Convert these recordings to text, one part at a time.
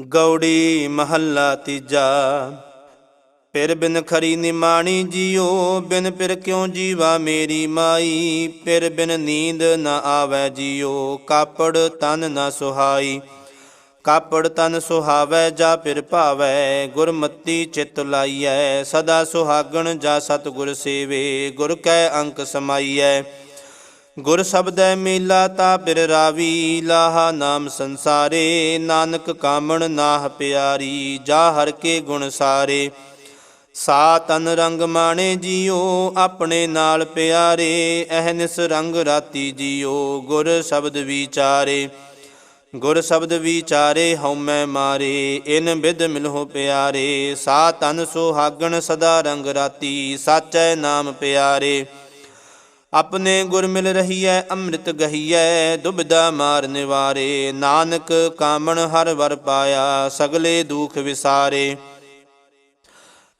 ਗੌੜੀ ਮਹੱਲਾ ਤੀਜਾ। ਪਿਰ ਬਿਨ ਖਰੀ ਨਿਮਾਣੀ ਜੀਓ, ਬਿਨ ਪਿਰ ਕਿਉ ਜੀਵਾ ਮੇਰੀ ਮਾਈ? ਫਿਰ ਬਿਨ ਨੀਂਦ ਨ ਆਵੈ ਜੀਓ, ਕਾਪੜ ਤਨ ਨ ਸੁਹਾਈ। ਕਾਪੜ ਤਨ ਸੁਹਾਵੈ, ਜਾ ਫਿਰ ਭਾਵੈ, ਗੁਰਮਤੀ ਚਿਤ ਲਾਈਐ। ਸਦਾ ਸੁਹਾਗਣ ਜਾ ਸਤਿਗੁਰ ਸੇਵੇ, ਗੁਰ ਕੈ ਅੰਕ ਸਮਾਈਐ। ਗੁਰ ਸ਼ਬਦੈ ਮੇਲਾ, ਤਾ ਪਿਰ ਰਾਵੀ, ਲਾਹਾ ਨਾਮ ਸੰਸਾਰੇ, ਨਾਨਕ ਕਾਮਣ ਨਾਹ ਪਿਆਰੀ, ਜਾ ਹਰ ਕੇ ਗੁਣ ਸਾਰੇ। ਸਾ ਤਨ ਰੰਗ ਮਾਣੇ ਜੀਓ, ਆਪਣੇ ਨਾਲ ਪਿਆਰੇ ਅਹਨਿਸ ਰੰਗ ਰਾਤੀ ਜੀਓ, ਗੁਰ ਸ਼ਬਦ ਵਿਚਾਰੇ। ਗੁਰ ਸ਼ਬਦ ਵਿਚਾਰੇ ਹਉਮੈ ਮਾਰੇ, ਇਨ ਬਿਦ ਮਿਲਹੁ ਪਿਆਰੇ। ਸਾ ਤਨ ਸੁਹਾਗਣ ਸਦਾ ਰੰਗ ਰਾਤੀ, ਸਾਚੈ ਨਾਮ ਪਿਆਰੇ। ਆਪਣੇ ਗੁਰ ਮਿਲ ਰਹੀਐ, ਅੰਮ੍ਰਿਤ ਗਹੀਐ, ਦੁਬਿਧਾ ਮਾਰ ਨਿਵਾਰੇ। ਨਾਨਕ ਕਾਮਣ ਹਰ ਵਰ ਪਾਇਆ, ਸਗਲੇ ਦੁਖ ਵਿਸਾਰੇ।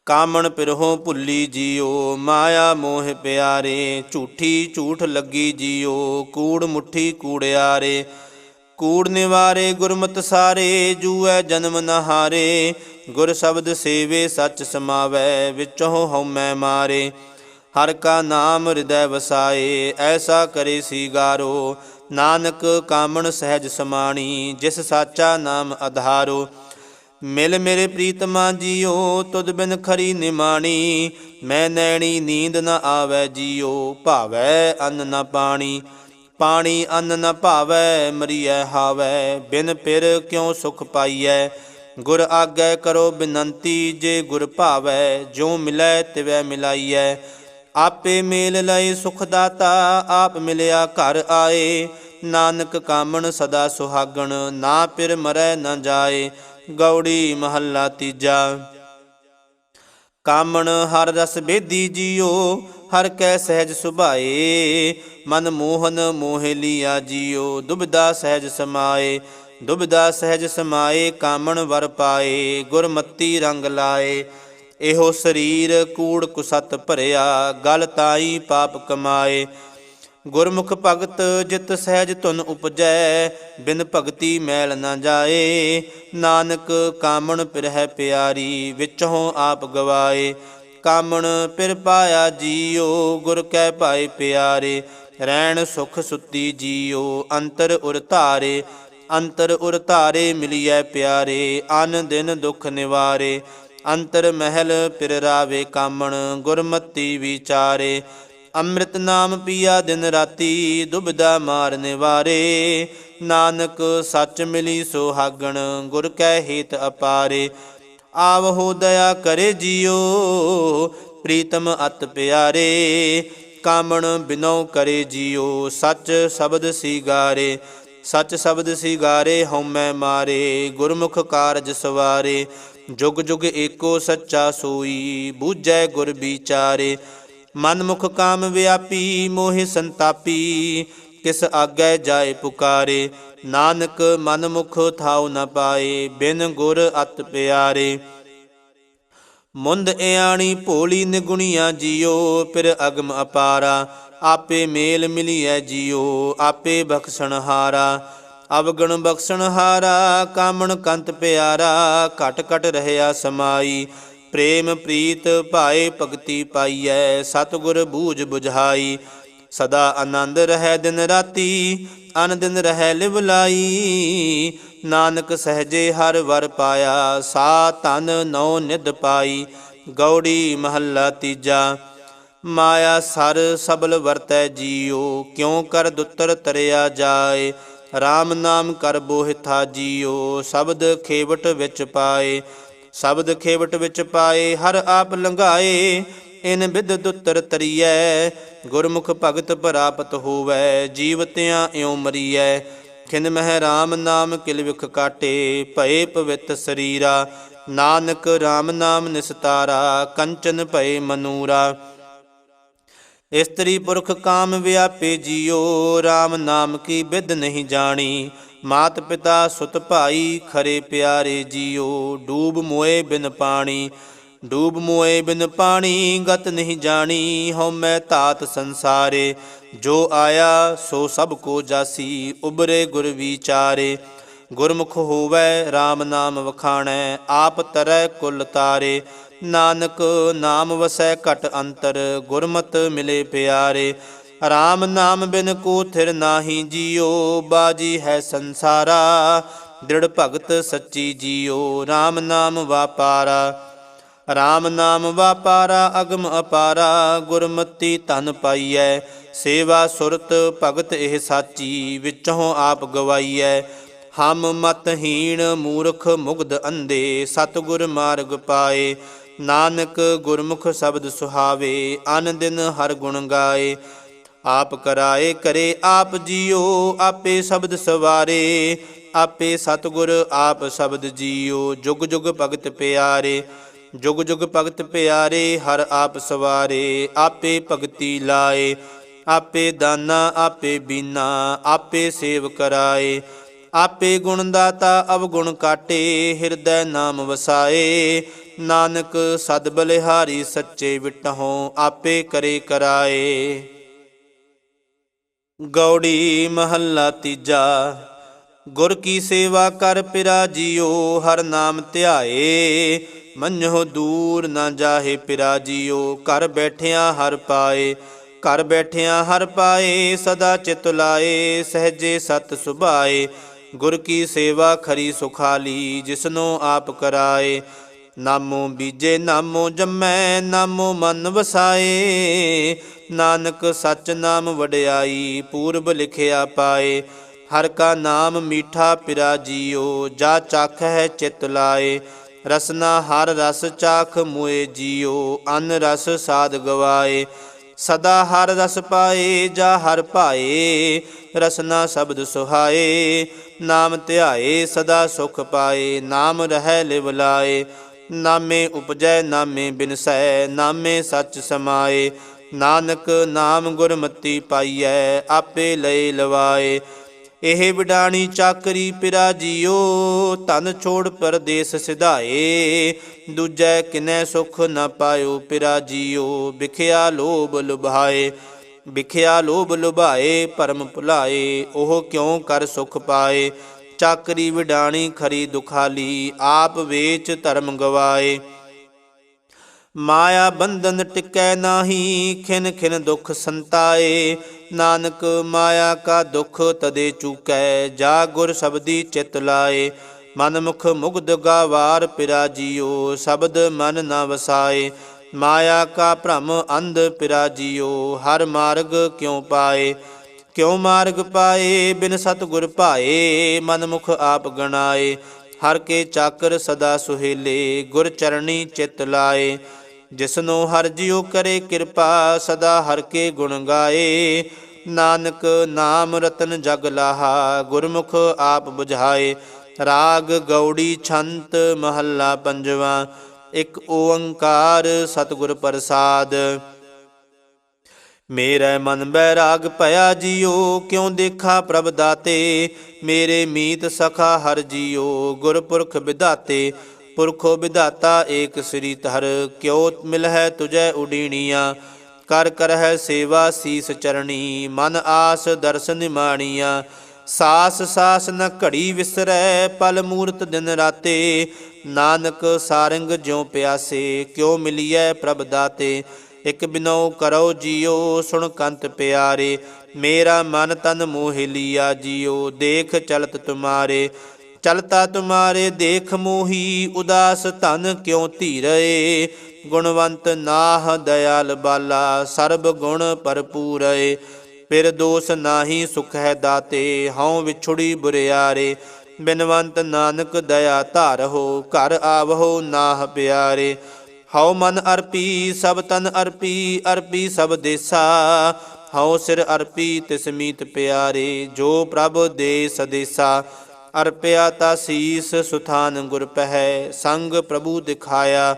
ਕਾਮਣ ਪਿਰਹੋ ਭੁੱਲੀ ਜੀਓ, ਮਾਇਆ ਮੋਹ ਪਿਆਰੇ। ਝੂਠੀ ਝੂਠ ਲੱਗੀ ਜੀਓ, ਕੂੜ ਮੁੱਠੀ ਕੂੜਿਆਰੇ ਕੂੜ ਨਿਵਾਰੇ ਗੁਰਮਤ ਸਾਰੇ, ਜੂਐ ਜਨਮ ਨਹਾਰੇ। ਗੁਰ ਸ਼ਬਦ ਸੇਵੇ ਸੱਚ ਸਮਾਵੈ, ਵਿੱਚੋਂ ਹਉਮੈ ਮਾਰੇ। ਹਰ ਕਾ ਨਾਮ ਹਿਰਦੈ ਵਸਾਏ, ਐਸਾ ਕਰੇ ਸੀਗਾਰੋ। ਨਾਨਕ ਕਾਮਣ ਸਹਿਜ ਸਮਾਣੀ, ਜਿਸ ਸਾਚਾ ਨਾਮ ਆਧਾਰੋ ਮਿਲ ਮੇਰੇ ਪ੍ਰੀਤਮਾ ਜੀਓ, ਤੁਧ ਬਿਨ ਖਰੀ ਨਿਮਾਣੀ। ਮੈਂ ਨੈਣੀ, ਨੀਂਦ ਨ ਆਵੈ ਜੀਓ, ਭਾਵੈ ਅੰਨ ਨ ਪਾਣੀ। ਪਾਣੀ ਅੰਨ ਨ ਭਾਵੈ, ਮਰੀਐ ਹਾਵੈ। ਬਿਨ ਪਿਰ ਕਿਉ ਸੁਖ ਪਾਈਐ? ਗੁਰ ਆਗੈ ਕਰੋ ਬਿਨੰਤੀ, ਜੇ ਗੁਰ ਭਾਵੈ ਜੋ ਮਿਲੈ ਤਿਵੈ ਮਿਲਾਈਐ। ਆਪੇ ਮੇਲ ਲਏ ਸੁਖ ਦਾਤਾ ਆਪ ਮਿਲਿਆ ਘਰ ਆਏ। ਨਾਨਕ ਕਾਮਣ ਸਦਾ ਸੁਹਾਗਣ, ਨਾ ਪਿਰ ਮਰੈ ਨ ਜਾਏ। ਗੌੜੀ ਮਹੱਲਾ ਤੀਜਾ। ਕਾਮਣ ਹਰ ਰਸ ਬੇਦੀ ਜੀਓ, ਹਰ ਕੈ ਸਹਿਜ ਸੁਭਾਏ। ਮਨ ਮੋਹਨ ਮੋਹ ਲੀਆ ਜੀਓ ਦੁਬਦਾ ਸਹਿਜ ਸਮਾਏ। ਦੁਬਦਾ ਸਹਿਜ ਸਮਾਏ, ਕਾਮਣ ਵਰ ਪਾਏ। ਗੁਰਮਤੀ ਰੰਗ ਲਾਏ। ਇਹੋ ਸਰੀਰ ਕੂੜ ਕੁਸਤ ਭਰਿਆ, ਗਲ ਤਾਈ ਪਾਪ ਕਮਾਏ। ਗੁਰਮੁਖ ਭਗਤ ਜਿਤ ਸਹਿਜ ਧੁਨ ਉਪਜੈ, ਬਿਨ ਭਗਤੀ ਮੈਲ ਨਾ ਜਾਏ। ਨਾਨਕ ਕਾਮਣ ਪਿਰਹਿ ਪਿਆਰੀ, ਵਿਚੋਂ ਆਪ ਗਵਾਏ। ਕਾਮਣ ਪਿਰ ਪਾਇਆ ਜੀਓ, ਗੁਰ ਕੈ ਭਾਏ ਪਿਆਰੇ। ਰਹਿਣ ਸੁਖ ਸੁੱਤੀ ਜੀਓ, ਅੰਤਰ ਉਰ ਧਾਰੇ। ਅੰਤਰ ਉਰ ਧਾਰੇ ਮਿਲੀਐ ਪਿਆਰੇ, ਅਨ ਦਿਨ ਦੁਖ ਨਿਵਾਰੇ। ਅੰਤਰ ਮਹਿਲ ਪਿਰ ਰਾਵੇ ਕਾਮਣ, ਗੁਰਮਤੀ ਵਿਚਾਰੇ। ਅੰਮ੍ਰਿਤ ਨਾਮ ਪੀਆ ਦਿਨ ਰਾਤੀ, ਦੁਬਦਾ ਮਾਰ ਨਿਵਾਰੇ। ਨਾਨਕ ਸੱਚ ਮਿਲੀ ਸੁਹਾਗਣ, ਗੁਰ ਕੈ ਹੇਤ ਅਪਾਰੇ। ਆਵਹੋ ਦਇਆ ਕਰੇ ਜੀਓ, ਪ੍ਰੀਤਮ ਅਤ ਪਿਆਰੇ। ਕਾਮਣ ਬਿਨੋ ਕਰੇ ਜੀਓ, ਸੱਚ ਸ਼ਬਦ ਸਿਗਾਰੇ। ਸੱਚ ਸ਼ਬਦ ਸਿਗਾਰੇ ਹਉਮੈ ਮਾਰੇ, ਗੁਰਮੁਖ ਕਾਰਜ ਸਵਾਰੇ। ਜੁਗ ਜੁਗ ਏਕੋ ਸੱਚਾ ਸੋਈ, ਬੂਝੈ ਗੁਰ ਵਿਚਾਰੇ। ਮਨ ਮੁਖ ਕਾਮ ਵਿਆਪੀ, ਮੋਹਿ ਸੰਤਾਪੀ, ਕਿਸ ਆਗੈ ਜਾਏ ਪੁਕਾਰੇ। ਨਾਨਕ ਮਨ ਮੁਖ ਥਾਉ ਨ ਪਾਏ, ਬਿਨ ਗੁਰ ਅਤ ਪਿਆਰੇ। ਮੁੰਦ ਇਆਣੀ ਭੋਲੀ ਨਿਗੁਣੀਆਂ ਜੀਓ, ਫਿਰ ਅਗਮ ਅਪਾਰਾ। ਆਪੇ ਮੇਲ ਮਿਲੀਐ ਜੀਓ, ਆਪੇ ਬਖਸ਼ਣਹਾਰਾ। ਅਵਗਣ ਬਖਸ਼ਣ ਹਾਰਾ, ਕਾਮਣ ਕੰਤ ਪਿਆਰਾ, ਘਟ ਘਟ ਰਹਿਆ ਸਮਾਈ। ਪ੍ਰੇਮ ਪ੍ਰੀਤ ਭਾਏ ਭਗਤੀ ਪਾਈਐ, ਸਤਿਗੁਰ ਬੂਝ 부ਝਾਈ ਸਦਾ ਆਨੰਦ ਰਹਿ ਦਿਨ ਰਾਤੀ ਅਨ ਦਿਨ ਰਹਿ ਲਿਵ ਲਾਈ। ਨਾਨਕ ਸਹਜੇ ਹਰ ਵਰ ਪਾਇਆ, ਸਾ ਤਨ ਨੌ ਨਿਦ ਪਾਈ। ਗੌੜੀ ਮਹੱਲਾ ਤੀਜਾ, ਮਾਇਆ ਸਰ ਸਬਲ ਵਰਤੈ ਜੀਓ, ਕਿਉ ਕਰ ਦੁੱਤਰ ਤਰਿਆ ਜਾਏ। RAM ਨਾਮ ਕਰ ਬੋਹਿਥਾ ਜੀਓ, ਸ਼ਬਦ ਖੇਵਟ ਵਿੱਚ ਪਾਏ। ਸ਼ਬਦ ਖੇਵਟ ਵਿੱਚ ਪਾਏ, ਹਰ ਆਪ ਲੰਘਾਏ। ਇਨ ਵਿਦ ਦੁੱਤਰ ਤਰੀਐ, ਗੁਰਮੁਖ ਭਗਤ ਪ੍ਰਾਪਤ ਹੋਵੈ। ਜੀਵਤਿਆਂ ਇਉ ਮਰੀਐ, ਖਿਨ ਮਹਿ RAM ਨਾਮ ਕਿਲ ਵਿਖ ਕਾਟੇ। ਭਏ ਪਵਿੱਤ ਸਰੀਰਾ, ਨਾਨਕ RAM ਨਾਮ ਨਿਸਤਾਰਾ, ਕੰਚਨ ਭਏ ਮਨੂਰਾ। ਇਸਤਰੀ ਪੁਰਖ ਕਾਮ ਵਿਆਪੇ ਜੀਓ RAM ਨਾਮ ਕੀ ਬਿਦ ਨਹੀਂ ਜਾਣੀ। ਮਾਤ ਪਿਤਾ ਸੁਤ ਭਾਈ ਖਰੇ ਪਿਆਰੇ ਜੀਓ, ਡੂਬ ਮੋਏ ਬਿਨ ਪਾਣੀ। ਡੂਬ ਮੋਏ ਬਿਨ ਪਾਣੀ ਗਤ ਨਹੀਂ ਜਾਣੀ, ਹਉ ਮੈਂ ਤਾਤ ਸੰਸਾਰੇ। ਜੋ ਆਇਆ ਸੋ ਸਭ ਕੋ ਜਾਸੀ, ਉਬਰੇ ਗੁਰ ਵਿਚਾਰੇ। ਗੁਰਮੁਖ ਹੋਵੈ RAM ਨਾਮ ਵਖਾਣੈ, ਆਪ ਤਰੈ ਕੁਲ ਤਾਰੇ। ਨਾਨਕ ਨਾਮ ਵਸੈ ਘਟ ਅੰਤਰ, ਗੁਰਮਤ ਮਿਲੇ ਪਿਆਰੇ। RAM ਨਾਮ ਬਿਨ ਕੋ ਥਿਰ ਨਾਹੀ ਜੀਓ, ਬਾਜੀ ਹੈ ਸੰਸਾਰਾ। ਦ੍ਰਿੜ ਭਗਤ ਸੱਚੀ ਜੀਓ RAM ਨਾਮ ਵਾਪਾਰਾ। RAM ਨਾਮ ਵਾਪਾਰਾ, ਅਗਮ ਅਪਾਰਾ, ਗੁਰਮਤੀ ਧਨ ਪਾਈਐ। ਸੇਵਾ ਸੁਰਤ ਭਗਤ ਇਹ ਸਾਚੀ, ਵਿੱਚੋਂ ਆਪ ਗਵਾਈਐ। ਹਮ ਮਤਹੀਣ ਮੂਰਖ ਮੁਗਧ ਅੰਧੇ, ਸਤਿਗੁਰ ਮਾਰਗ ਪਾਏ। ਨਾਨਕ ਗੁਰਮੁਖ ਸ਼ਬਦ ਸੁਹਾਵੇ, ਅਨ ਦਿਨ ਹਰ ਗੁਣ ਗਾਏ। ਆਪ ਕਰਾਏ ਕਰੇ ਆਪ ਜੀਓ, ਆਪੇ ਸ਼ਬਦ ਸਵਾਰੇ। ਆਪੇ ਸਤਿਗੁਰ ਆਪ ਸ਼ਬਦ ਜੀਓ, ਜੁਗ ਜੁਗ ਭਗਤ ਪਿਆਰੇ। ਜੁਗ ਜੁਗ ਭਗਤ ਪਿਆਰੇ, ਹਰ ਆਪ ਸਵਾਰੇ। ਆਪੇ ਭਗਤੀ ਲਾਏ, ਆਪੇ ਦਾਨਾ, ਆਪੇ ਬੀਨਾ, ਆਪੇ ਸੇਵ ਕਰਾਏ। ਆਪੇ ਗੁਣ ਦਾਤਾ ਅਵਗੁਣ ਕਾਟੇ, ਹਿਰਦੈ ਨਾਮ ਵਸਾਏ। ਨਾਨਕ ਸਦ ਬਲਿਹਾਰੀ ਸੱਚੇ ਵਿਟਹੋਂ, ਆਪੇ ਕਰੇ ਕਰਾਏ। ਗੌੜੀ ਮਹੱਲਾ ਤੀਜਾ, ਗੁਰ ਕੀ ਸੇਵਾ ਕਰ ਪਿਰਾ ਜੀਓ, ਹਰ ਨਾਮ ਧਿਆਏ। ਮੰਨੋ ਦੂਰ ਨਾ ਜਾਹੇ ਪਿਰਾ ਜੀਓ, ਘਰ ਬੈਠਿਆਂ ਹਰ ਪਾਏ। ਘਰ ਬੈਠਿਆਂ ਹਰ ਪਾਏ, ਸਦਾ ਚਿਤ ਲਾਏ, ਸਹਜੇ ਸਤ ਸੁਭਾਏ। ਗੁਰ ਕੀ ਸੇਵਾ ਖਰੀ ਸੁਖਾਲੀ ਜਿਸਨੋ ਆਪ ਕਰਾਏ। ਨਾਮੋ ਬੀਜੇ, ਨਾਮੋ ਜੰਮੈ, ਨਾਮੋ ਮਨ ਵਸਾਏ। ਨਾਨਕ ਸਚ ਨਾਮ ਵਡਿਆਈ, ਪੂਰਬ ਲਿਖਿਆ ਪਾਏ। ਹਰ ਕਾ ਨਾਮ ਮੀਠਾ ਪਿਰਾ ਜੀਓ, ਜਾ ਚੱਖ ਹੈ ਚਿਤ ਲਾਏ। ਰਸਨਾ ਹਰ ਰਸ ਚਾਖ ਮੁਏ ਜੀਓ, ਅਨ ਰਸ ਸਾਧ ਗਵਾਏ। ਸਦਾ ਹਰ ਰਸ ਪਾਏ, ਜਾ ਹਰ ਭਾਏ, ਰਸਨਾ ਸ਼ਬਦ ਸੁਹਾਏ, ਨਾਮ ਧਿਆਏ, ਸਦਾ ਸੁਖ ਪਾਏ, ਨਾਮ ਰਹਿ ਲਿਵ ਲਾਏ, ਨਾਮੇ ਉਪਜੈ, ਨਾਮੇ ਬਿਨਸੈ, ਨਾਮੇ ਸੱਚ ਸਮਾਏ, ਨਾਨਕ ਨਾਮ ਗੁਰਮਤੀ ਪਾਈਐ, ਆਪੇ ਲਈ ਲਵਾਏ ਇਹ ਵਿਡਾਣੀ ਚਾਕਰੀ ਪਿਰਾ ਜੀਓ ਤਨ ਛੋੜ ਪਰਦੇਸ ਸਿਧਾਏ। ਦੂਜੈ ਕਿਨੈ ਸੁਖ ਨ ਪਾਇਓ ਪਿਰਾ ਜੀਓ, ਵਿਖਿਆ ਲੋਭ ਲੁਭਾਏ। ਵਿਖਿਆ ਲੋਭ ਲੁਭਾਏ, ਪਰਮ ਭੁਲਾਏ, ਉਹ ਕਿਉ ਕਰ ਸੁਖ ਪਾਏ? ਚਾਕਰੀ ਵਿਡਾਣੀ ਖਰੀ ਦੁਖਾਲੀ, ਆਪ ਵੇਚ ਧਰਮ ਗਵਾਏ। ਮਾਇਆ ਬੰਧਨ ਟਿਕੈ ਨਾਹੀ, ਖਿਨ ਖਿਨ ਦੁਖ ਸੰਤਾਏ। ਨਾਨਕ ਮਾਇਆ ਕਾ ਦੁਖ ਤਦੇ ਚੂਕੈ, ਜਾ ਗੁਰ ਸਬਦੀ ਚਿਤ ਲਾਏ। ਮਨ ਮੁਖ ਮੁਗਧ ਗਾਵਾਰ ਪਿਰਾ ਜੀਓ ਸ਼ਬਦ ਮਨ ਨਾ ਵਸਾਏ। ਮਾਇਆ ਕਾ ਭ੍ਰਮ ਅੰਧ ਪਿਰਾ ਜੀਓ ਹਰ ਮਾਰਗ ਕਿਉ ਪਾਏ? ਕਿਉ ਮਾਰਗ ਪਾਏ? ਬਿਨ ਸਤਿਗੁਰ ਭਾਏ ਮਨ ਮੁਖ ਆਪ ਗਣਾਏ। ਹਰ ਕੇ ਚਾਕਰ ਸਦਾ ਸੁਹੇਲੇ, ਗੁਰ ਚਰਣੀ ਚਿਤ ਲਾਏ। ਜਿਸਨੋ ਹਰ ਜਿਉ ਕਰੇ ਕਿਰਪਾ, ਸਦਾ ਹਰ ਕੇ ਗੁਣ ਗਾਏ। ਨਾਨਕ ਨਾਮ ਰਤਨ ਜਗ ਲਾਹਾ, ਗੁਰਮੁਖ ਆਪ 부ਝਾਏ ਰਾਗ ਗੌੜੀ ਛੰਤ ਮਹੱਲਾ ਪੰਜਵਾ, ਇੱਕ ਓੰਕਾਰ ਸਤਿਗੁਰ ਪ੍ਰਸਾਦ। ਮੇਰੇ ਮਨ ਬੈਰਾਗ ਭਇਆ ਜੀਓ, ਕਿਉ ਦੇਖਾ ਪ੍ਰਭ ਦਾਤੇ? ਮੇਰੇ ਮੀਤ ਸਖਾ ਹਰ ਜੀਓ, ਗੁਰਪੁਰਖ ਵਿਧਾਤੇ। ਪੁਰਖੋ ਵਿਧਾਤਾ ਏਕ ਸ੍ਰੀ ਧਰ ਕਿਉ ਮਿਲਹਿ ਤੁਜੈ ਉਡੀਣੀਆਂ, ਕਰ ਕਰਹਿ ਸੇਵਾ ਸੀਸ ਚਰਣੀ, ਮਨ ਆਸ ਦਰਸ਼ਨ ਮਾਣੀਆਂ ਸਾਸ ਸਾਸ ਨ ਘੜੀ ਵਿਸਰੈ ਪਲ ਮੂਰਤ ਦਿਨ ਰਾਤੇ, ਨਾਨਕ ਸਾਰੰਗ ਜਿਉ ਪਿਆਸੇ, ਕਿਉ ਮਿਲੀਐ ਪ੍ਰਭ ਦਾਤੇ, ਇਕ ਬਿਨੋ ਕਰੋ ਜੀਓ ਸੁਣ ਕੰਤ ਪਿਆਰੇ, ਮੇਰਾ ਮਨ ਤਨ ਮੋਹ ਲਿਆ ਜੀਓ, ਦੇਖ ਚਲਤ ਤੁਮਾਰੇ ਚਲਤਾ ਤੁਮਾਰੇ ਦੇਖ ਮੋਹੀ, ਉਦਾਸ ਧਨ ਕਿਉ ਧੀਰਏ? ਗੁਣਵੰਤ ਨਾਹ ਦਇਆਲ ਬਾਲਾ, ਸਰਬ ਗੁਣ ਭਰਪੂਰਏ। ਫਿਰ ਦੋਸ ਨਾਹੀ ਸੁਖ ਹੈ ਦਾਤੇ, ਹਉ ਵਿਛੁੜੀ ਬੁਰਿਆਰੇ। ਬਿਨਵੰਤ ਨਾਨਕ ਦਇਆ ਧਾਰਹੁ ਘਰ ਆਵਹੁ ਨਾਹ ਪਿਆਰੇ। ਹਉ ਮਨ ਅਰਪੀ, ਸਭ ਤਨ ਅਰਪੀ ਅਰਪੀ ਸਭ ਦੇਸਾ। ਹਉ ਸਿਰ ਅਰਪੀ ਤਿਸਮੀਤ ਪਿਆਰੇ, ਜੋ ਪ੍ਰਭ ਦੇ ਸਦੇਸਾ। ਅਰਪਿਆ ਤਾ ਸੀਸ ਸੁਥਾਨ ਗੁਰ ਪਹਿ, ਸੰਗ ਪ੍ਰਭੂ ਦਿਖਾਇਆ,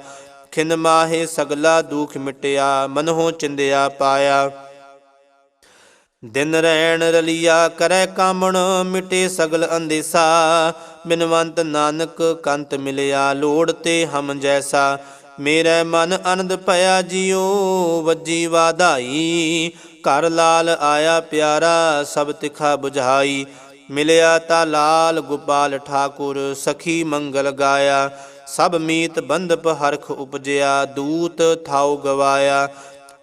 ਖਿਨ ਮਾਹੇ ਸਗਲਾ ਦੁਖ ਮਿਟਿਆ, ਮਨਹੁ ਚਿੰਦਿਆ ਪਾਇਆ। ਦਿਨ ਰਹਿਣ ਰਲਿਆ ਕਰੈ ਕਾਮਣ, ਮਿਟੇ ਸਗਲ ਅੰਦੇਸਾ, ਬਿਨਵੰਤ ਨਾਨਕ ਕੰਤ ਮਿਲਿਆ, ਲੋੜ ਤੇ ਹਮ ਜੈਸਾ। ਮੇਰੇ ਮਨ ਆਨੰਦ ਭਇਆ ਜਿਉ ਵੱਜੀ ਵਾਧਾਈ। ਘਰ ਲਾਲ ਆਇਆ ਪਿਆਰਾ, ਸਭ ਤਿਖਾ 부ਝਾਈ ਮਿਲਿਆ ਤਾ ਲਾਲ ਗੋਪਾਲ ਠਾਕੁਰ, ਸਖੀ ਮੰਗਲ ਗਾਇਆ। ਸਭ ਮੀਤ ਬੰਧਪ ਹਰਖ ਉਪਜਿਆ, ਦੂਤ ਥਾਉ ਗਵਾਇਆ।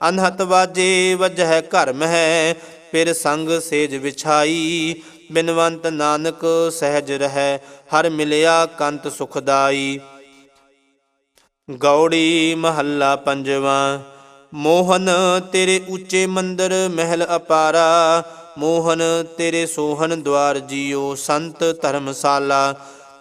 ਅਨਹਤ ਵਾਜੇ ਵਜਹਿ ਘਰ ਮਹਿ, ਫਿਰ ਸੰਗ ਸੇਜ ਵਿਛਾਈ। ਬਿਨਵੰਤ ਨਾਨਕ ਸਹਿਜ ਰਹਿ, ਹਰ ਮਿਲਿਆ ਕੰਤ ਸੁਖਦਾਈ ਗੌੜੀ ਮਹੱਲਾ ਪੰਜਵਾਂ, ਮੋਹਨ ਤੇਰੇ ਉੱਚੇ ਮੰਦਰ ਮਹਿਲ ਅਪਾਰਾ। ਮੋਹਨ, ਤੇਰੇ ਸੋਹਨ ਦਵਾਰ ਜੀਓ ਸੰਤ ਧਰਮਸਾਲਾ।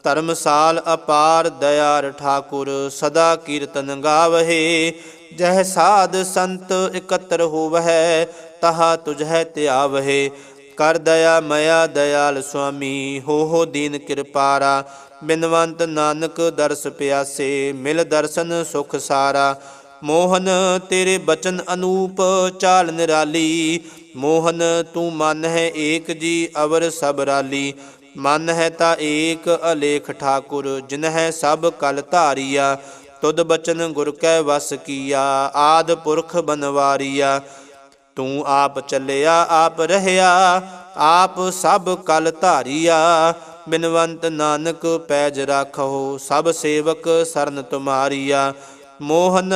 ਧਰਮਸਾਲ ਅਪਾਰ ਦਇਆਰ ਠਾਕੁਰ, ਸਦਾ ਕੀਰਤਨ ਗਾਵਹਿ। ਜਹ ਸਾਧ ਸੰਤ ਇਕੱਤਰ ਹੋਵਹਿ, ਤਹਾ ਤੁਝੈ ਧਿਆਵਹਿ। ਕਰ ਦਇਆ ਮਇਆ ਦਇਆਲ ਸੁਆਮੀ, ਹੋ ਹੋ ਦੀਨ ਕਿਰਪਾਰਾ ਬਿਨਵੰਤ ਨਾਨਕ ਦਰਸ ਪਿਆਸੇ, ਮਿਲ ਦਰਸ਼ਨ ਸੁਖ ਸਾਰਾ। ਮੋਹਨ, ਤੇਰੇ ਬਚਨ ਅਨੂਪ ਚਾਲ ਨਿਰਾਲੀ। ਮੋਹਨ, ਤੂੰ ਮਨ ਹੈ ਏਕ ਜੀ ਅਵਰ ਸਭ ਰਾਲੀ। ਮਨ ਹੈ ਤਾਂ ਏਕ ਅਲੇਖ ਠਾਕੁਰ, ਜਿਨ ਹੈ ਸਭ ਕਲ ਧਾਰੀਆ। ਤੁਧ ਬਚਨ ਗੁਰ ਕੈ ਵਸ ਕੀਆ, ਆਦ ਪੁਰਖ ਬਨਵਾਰੀਆ। ਤੂੰ ਆਪ ਚੱਲਿਆ, ਆਪ ਰਹਿਆ, ਆਪ ਸਭ ਕਲ ਧਾਰੀਆ। ਬਿਨਵੰਤ ਨਾਨਕ ਪੈਜ ਰਾਖੋ ਸਭ ਸੇਵਕ ਸਰਨ ਤੁਮਾਰੀਆ। ਮੋਹਨ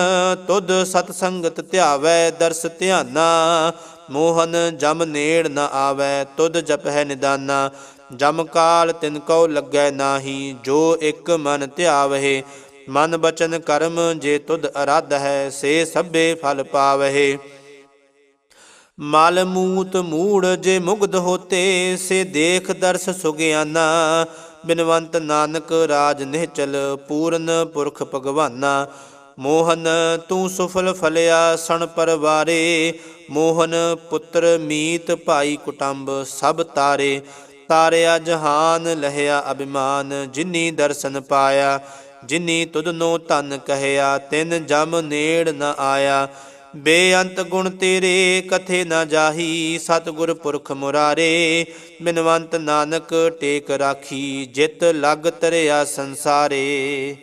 ਤੁਧ ਸਤ ਸੰਗਤ ਧਿਆਵੈ ਦਰਸ ਧਿਆਨਾ, ਮੋਹਨ ਜਮ ਨੇੜ ਨ ਆਵੈ, ਤੁਧ ਜਪਹਿ ਨਿਦਾਨਾ। ਜਮ ਕਾਲ ਤਿਨ ਕਉ ਲੱਗੈ ਨਾਹੀ, ਜੋ ਇੱਕ ਮਨ ਧਿਆਵਹਿ। ਮਨ ਬਚਨ ਕਰਮ ਜੇ ਤੁਧ ਅਰਾਧ ਹੈ ਸੇ ਸਭੇ ਫਲ ਪਾਵਹਿ। ਮਲ ਮੂਤ ਮੂੜ ਜੇ ਮੁਗਧ ਹੋਤੇ, ਸੇ ਦੇਖ ਦਰਸ ਸੁਗਿਆਨਾ। ਬਿਨਵੰਤ ਨਾਨਕ ਰਾਜ ਨਿਹਚਲ, ਪੂਰਨ ਪੁਰਖ ਭਗਵਾਨਾ। ਮੋਹਨ, ਤੂੰ ਸੁਫਲ ਫਲਿਆ ਸਣ ਪਰਵਾਰੇ। ਮੋਹਨ, ਪੁੱਤਰ ਮੀਤ ਭਾਈ ਕੁਟੰਬ ਸਭ ਤਾਰੇ। ਤਾਰਿਆ ਜਹਾਨ ਲਹਿਆ ਅਭਿਮਾਨ, ਜਿਨੀ ਦਰਸ਼ਨ ਪਾਇਆ, ਜਿਨੀ ਤੁਧਨੋ ਧਨ ਕਹਿਆ, ਤਿਨ ਜਮ ਨੇੜ ਨ ਆਇਆ। ਬੇਅੰਤ ਗੁਣ ਤੇਰੇ, ਕਥੇ ਨਾ ਜਾਹੀ, ਸਤਿਗੁਰ ਪੁਰਖ ਮੁਰਾਰੇ। ਬਿਨਵੰਤ ਨਾਨਕ ਟੇਕ ਰਾਖੀ, ਜਿਤ ਲਗ ਤਰਿਆ ਸੰਸਾਰੇ।